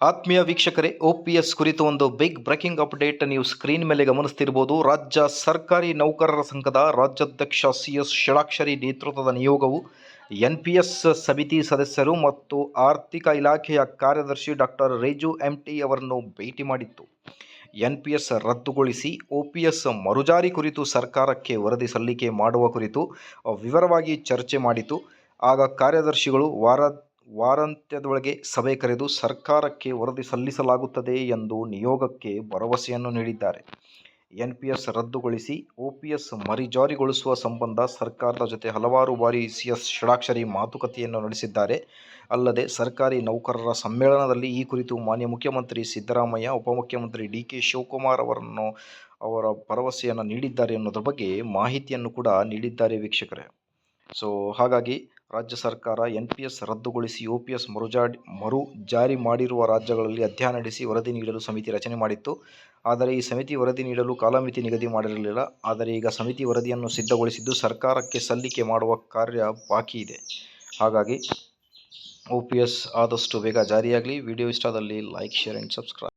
ಆತ್ಮೀಯ ವೀಕ್ಷಕರೇ ಒಪಿಎಸ್ ಕುರಿತು ಒಂದು ಬಿಗ್ ಬ್ರೇಕಿಂಗ್ ಅಪ್ಡೇಟ್ ನೀವು ಸ್ಕ್ರೀನ್ ಮೇಲೆ ಗಮನಿಸ್ತಿರ್ಬೋದು. ರಾಜ್ಯ ಸರ್ಕಾರಿ ನೌಕರರ ಸಂಘದ ರಾಜ್ಯಾಧ್ಯಕ್ಷ ಸಿ ಎಸ್ ಷಡಾಕ್ಷರಿ ನೇತೃತ್ವದ ನಿಯೋಗವು ಎನ್ ಪಿ ಎಸ್ ಸಮಿತಿ ಸದಸ್ಯರು ಮತ್ತು ಆರ್ಥಿಕ ಇಲಾಖೆಯ ಕಾರ್ಯದರ್ಶಿ ಡಾಕ್ಟರ್ ರೇಜು ಎಂ ಟಿ ಅವರನ್ನು ಭೇಟಿ ಮಾಡಿತ್ತು. ಎನ್ ಪಿ ಎಸ್ ರದ್ದುಗೊಳಿಸಿ ಒ ಪಿ ಎಸ್ ಮರುಜಾರಿ ಕುರಿತು ಸರ್ಕಾರಕ್ಕೆ ವರದಿ ಸಲ್ಲಿಕೆ ಮಾಡುವ ಕುರಿತು ವಿವರವಾಗಿ ಚರ್ಚೆ ಮಾಡಿತು. ಆಗ ಕಾರ್ಯದರ್ಶಿಗಳು ವಾರ ವಾರಾಂತ್ಯದೊಳಗೆ ಸಭೆ ಕರೆದು ಸರ್ಕಾರಕ್ಕೆ ವರದಿ ಸಲ್ಲಿಸಲಾಗುತ್ತದೆ ಎಂದು ನಿಯೋಗಕ್ಕೆ ಭರವಸೆಯನ್ನು ನೀಡಿದ್ದಾರೆ. ಎನ್ಪಿಎಸ್ ರದ್ದುಗೊಳಿಸಿ ಓಪಿಎಸ್ ಮರಿಜಾರಿಗೊಳಿಸುವ ಸಂಬಂಧ ಸರ್ಕಾರದ ಜೊತೆ ಹಲವಾರು ಬಾರಿ ಸಿಎಸ್ ಷಡಾಕ್ಷರಿ ಮಾತುಕತೆಯನ್ನು ನಡೆಸಿದ್ದಾರೆ. ಅಲ್ಲದೆ ಸರ್ಕಾರಿ ನೌಕರರ ಸಮ್ಮೇಳನದಲ್ಲಿ ಈ ಕುರಿತು ಮಾನ್ಯ ಮುಖ್ಯಮಂತ್ರಿ ಸಿದ್ದರಾಮಯ್ಯ, ಉಪಮುಖ್ಯಮಂತ್ರಿ ಡಿ ಕೆ ಶಿವಕುಮಾರ್ ಅವರನ್ನು ಅವರ ಭರವಸೆಯನ್ನು ನೀಡಿದ್ದಾರೆ ಅನ್ನೋದ್ರ ಬಗ್ಗೆ ಮಾಹಿತಿಯನ್ನು ಕೂಡ ನೀಡಿದ್ದಾರೆ ವೀಕ್ಷಕರೇ. ಸೊ ಹಾಗಾಗಿ ರಾಜ್ಯ ಸರ್ಕಾರ ಎನ್ಪಿಎಸ್ ರದ್ದುಗೊಳಿಸಿ ಯುಪಿಎಸ್ ಮರುಜಾಡಿ ಮರು ಜಾರಿ ಮಾಡಿರುವ ರಾಜ್ಯಗಳಲ್ಲಿ ಅಧ್ಯಯನ ನಡೆಸಿ ವರದಿ ನೀಡಲು ಸಮಿತಿ ರಚನೆ ಮಾಡಿತ್ತು. ಆದರೆ ಈ ಸಮಿತಿ ವರದಿ ನೀಡಲು ಕಾಲಮಿತಿ ನಿಗದಿ ಮಾಡಿರಲಿಲ್ಲ. ಆದರೆ ಈಗ ಸಮಿತಿ ವರದಿಯನ್ನು ಸಿದ್ಧಗೊಳಿಸಿದ್ದು ಸರ್ಕಾರಕ್ಕೆ ಸಲ್ಲಿಕೆ ಮಾಡುವ ಕಾರ್ಯ ಬಾಕಿ ಇದೆ. ಹಾಗಾಗಿ ಒ ಪಿ ಎಸ್ ಆದಷ್ಟು ಬೇಗ ಜಾರಿಯಾಗಲಿ. ವಿಡಿಯೋ ಇಷ್ಟದಲ್ಲಿ ಲೈಕ್, ಶೇರ್ ಆ್ಯಂಡ್ ಸಬ್ಸ್ಕ್ರೈಬ್.